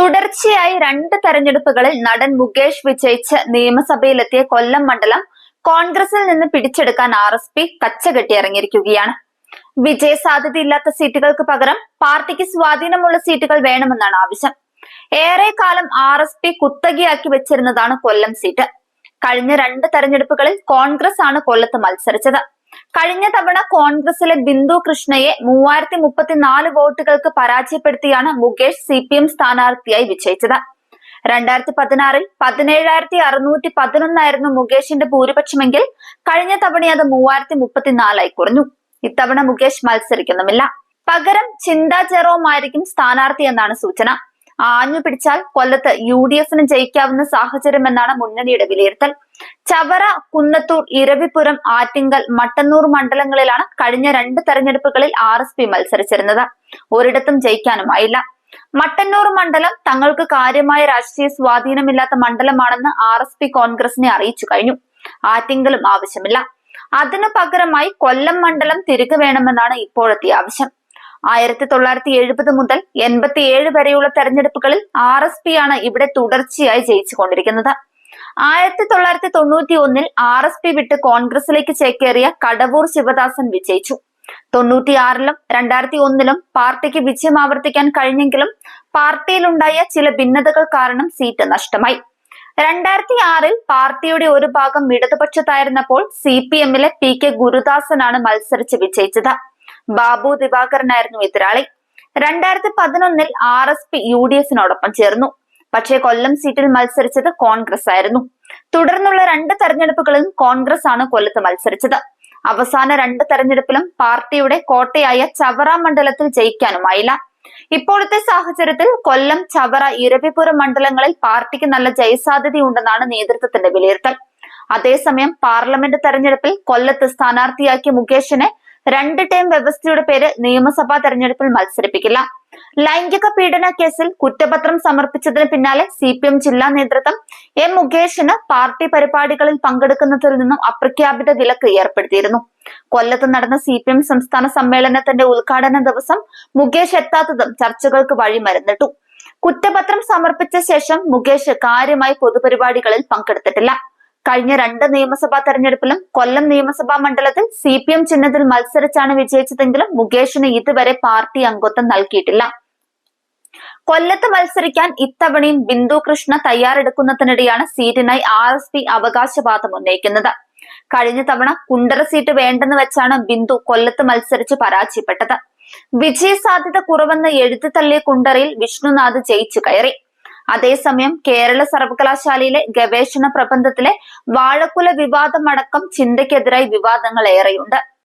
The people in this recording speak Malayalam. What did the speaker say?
തുടർച്ചയായി രണ്ട് തെരഞ്ഞെടുപ്പുകളിൽ നടൻ മുകേഷ് വിജയിച്ച് നിയമസഭയിലെത്തിയ കൊല്ലം മണ്ഡലം കോൺഗ്രസിൽ നിന്ന് പിടിച്ചെടുക്കാൻ ആർ എസ് പി കച്ചകെട്ടി ഇറങ്ങിയിരിക്കുകയാണ്. വിജയ സാധ്യതയില്ലാത്ത സീറ്റുകൾക്ക് പകരം പാർട്ടിക്ക് സ്വാധീനമുള്ള സീറ്റുകൾ വേണമെന്നാണ് ആവശ്യം. ഏറെക്കാലം ആർ എസ് പി കുത്തകയാക്കി വെച്ചിരുന്നതാണ് കൊല്ലം സീറ്റ്. കഴിഞ്ഞ രണ്ട് തെരഞ്ഞെടുപ്പുകളിൽ കോൺഗ്രസ് ആണ് കൊല്ലത്ത് മത്സരിച്ചത്. കഴിഞ്ഞ തവണ കോൺഗ്രസിലെ ബിന്ദു കൃഷ്ണയെ മൂവായിരത്തി മുപ്പത്തിനാല് വോട്ടുകൾക്ക് പരാജയപ്പെടുത്തിയാണ് മുകേഷ് സി പി എം സ്ഥാനാർത്ഥിയായി വിജയിച്ചത്. രണ്ടായിരത്തി പതിനാറിൽ പതിനേഴായിരത്തി അറുന്നൂറ്റി പതിനൊന്നായിരുന്നു മുകേഷിന്റെ ഭൂരിപക്ഷമെങ്കിൽ കഴിഞ്ഞ തവണ അത് മൂവായിരത്തി മുപ്പത്തിനാലായി കുറഞ്ഞു. ഇത്തവണ മുകേഷ് മത്സരിക്കുന്നുമില്ല. പകരം ചിന്ത ജെറോം ആയിരിക്കും സ്ഥാനാർത്ഥി എന്നാണ് സൂചന. ആഞ്ഞു പിടിച്ചാൽ കൊല്ലത്ത് യു ഡി എഫിന് ജയിക്കാവുന്ന സാഹചര്യമെന്നാണ് മുന്നണിയുടെ വിലയിരുത്തൽ. ചവറ കുന്നത്തൂർ ഇരവിപുരം ആറ്റിങ്കൽ മട്ടന്നൂർ മണ്ഡലങ്ങളിലാണ് കഴിഞ്ഞ രണ്ട് തെരഞ്ഞെടുപ്പുകളിൽ ആർ എസ് പി മത്സരിച്ചിരുന്നത്. ഒരിടത്തും ജയിക്കാനുമായില്ല മട്ടന്നൂർ മണ്ഡലം തങ്ങൾക്ക് കാര്യമായ രാഷ്ട്രീയ സ്വാധീനമില്ലാത്ത മണ്ഡലമാണെന്ന് ആർ എസ് പി കോൺഗ്രസിനെ അറിയിച്ചു കഴിഞ്ഞു. ആറ്റിങ്കലും ആവശ്യമില്ല. അതിനു പകരമായി കൊല്ലം മണ്ഡലം തിരികെ വേണമെന്നാണ് ഇപ്പോഴത്തെ ആവശ്യം. ആയിരത്തി തൊള്ളായിരത്തി എഴുപത് മുതൽ എൺപത്തി ഏഴ് വരെയുള്ള തെരഞ്ഞെടുപ്പുകളിൽ ആർ എസ് പി ആണ് ഇവിടെ തുടർച്ചയായി ജയിച്ചുകൊണ്ടിരിക്കുന്നത്. ആയിരത്തി തൊള്ളായിരത്തി തൊണ്ണൂറ്റി ഒന്നിൽ ആർ എസ് പി വിട്ട് കോൺഗ്രസിലേക്ക് ചേക്കേറിയ കടവൂർ ശിവദാസൻ വിജയിച്ചു. തൊണ്ണൂറ്റിയാറിലും രണ്ടായിരത്തി ഒന്നിലും പാർട്ടിക്ക് വിജയം ആവർത്തിക്കാൻ കഴിഞ്ഞെങ്കിലും പാർട്ടിയിലുണ്ടായ ചില ഭിന്നതകൾ കാരണം സീറ്റ് നഷ്ടമായി. രണ്ടായിരത്തി ആറിൽ പാർട്ടിയുടെ ഒരു ഭാഗം ഇടതുപക്ഷത്തായിരുന്നപ്പോൾ സി പി എമ്മിലെ പി കെ ഗുരുദാസനാണ് മത്സരിച്ച് വിജയിച്ചത്. ബാബു ദിവാകരനായിരുന്നു എതിരാളി. രണ്ടായിരത്തി പതിനൊന്നിൽ R S P U D എഫിനോടൊപ്പം ചേർന്നു. പക്ഷേ കൊല്ലം സീറ്റിൽ മത്സരിച്ചത് കോൺഗ്രസ് ആയിരുന്നു. തുടർന്നുള്ള രണ്ട് തെരഞ്ഞെടുപ്പുകളിലും കോൺഗ്രസ് ആണ് കൊല്ലത്ത് മത്സരിച്ചത്. അവസാന രണ്ട് തെരഞ്ഞെടുപ്പിലും പാർട്ടിയുടെ കോട്ടയായ ചവറ മണ്ഡലത്തിൽ ജയിക്കാനുമായില്ല. ഇപ്പോഴത്തെ സാഹചര്യത്തിൽ കൊല്ലം ചവറ ഇരവിപുരം മണ്ഡലങ്ങളിൽ പാർട്ടിക്ക് നല്ല ജയസാധ്യത ഉണ്ടെന്നാണ് നേതൃത്വത്തിന്റെ വിലയിരുത്തൽ. അതേസമയം പാർലമെന്റ് തെരഞ്ഞെടുപ്പിൽ കൊല്ലത്ത് സ്ഥാനാർത്ഥിയാക്കിയ മുകേഷിനെ രണ്ട് ടൈം വ്യവസ്ഥയുടെ പേര് നിയമസഭാ തെരഞ്ഞെടുപ്പിൽ മത്സരിപ്പിക്കില്ല. ലൈംഗിക പീഡന കേസിൽ കുറ്റപത്രം സമർപ്പിച്ചതിന് പിന്നാലെ സി പി എം ജില്ലാ നേതൃത്വം എം മുകേഷിന് പാർട്ടി പരിപാടികളിൽ പങ്കെടുക്കുന്നതിൽ നിന്നും അപ്രഖ്യാപിത വിലക്ക് ഏർപ്പെടുത്തിയിരുന്നു. കൊല്ലത്ത് നടന്ന സി പി എം സംസ്ഥാന സമ്മേളനത്തിന്റെ ഉദ്ഘാടന ദിവസം മുകേഷ് എത്താത്തതും ചർച്ചകൾക്ക് വഴിമരുന്നിട്ടു കുറ്റപത്രം സമർപ്പിച്ച ശേഷം മുകേഷ് കാര്യമായി പൊതുപരിപാടികളിൽ പങ്കെടുത്തിട്ടില്ല. കഴിഞ്ഞ രണ്ട് നിയമസഭാ തെരഞ്ഞെടുപ്പിലും കൊല്ലം നിയമസഭാ മണ്ഡലത്തിൽ സി പി എം ചിഹ്നത്തിൽ മത്സരിച്ചാണ് വിജയിച്ചതെങ്കിലും മുകേഷിന് ഇതുവരെ പാർട്ടി അംഗത്വം നൽകിയിട്ടില്ല. കൊല്ലത്ത് മത്സരിക്കാൻ ഇത്തവണയും ബിന്ദു കൃഷ്ണ തയ്യാറെടുക്കുന്നതിനിടെയാണ് സീറ്റിനായി ആർ എസ് പി അവകാശവാദം ഉന്നയിക്കുന്നത്. കഴിഞ്ഞ തവണ കുണ്ടറ സീറ്റ് വേണ്ടെന്ന് വെച്ചാണ് ബിന്ദു കൊല്ലത്ത് മത്സരിച്ച് പരാജയപ്പെട്ടത്. വിജയ സാധ്യത കുറവെന്ന് എഴുതി തള്ളിയ കുണ്ടറയിൽ വിഷ്ണുനാഥ് ജയിച്ചു കയറി. അതേസമയം കേരള സർവകലാശാലയിലെ ഗവേഷണ പ്രബന്ധത്തിലെ വാഴക്കുല വിവാദമടക്കം ചിന്തയ്ക്കെതിരായി വിവാദങ്ങൾ ഏറെയുണ്ട്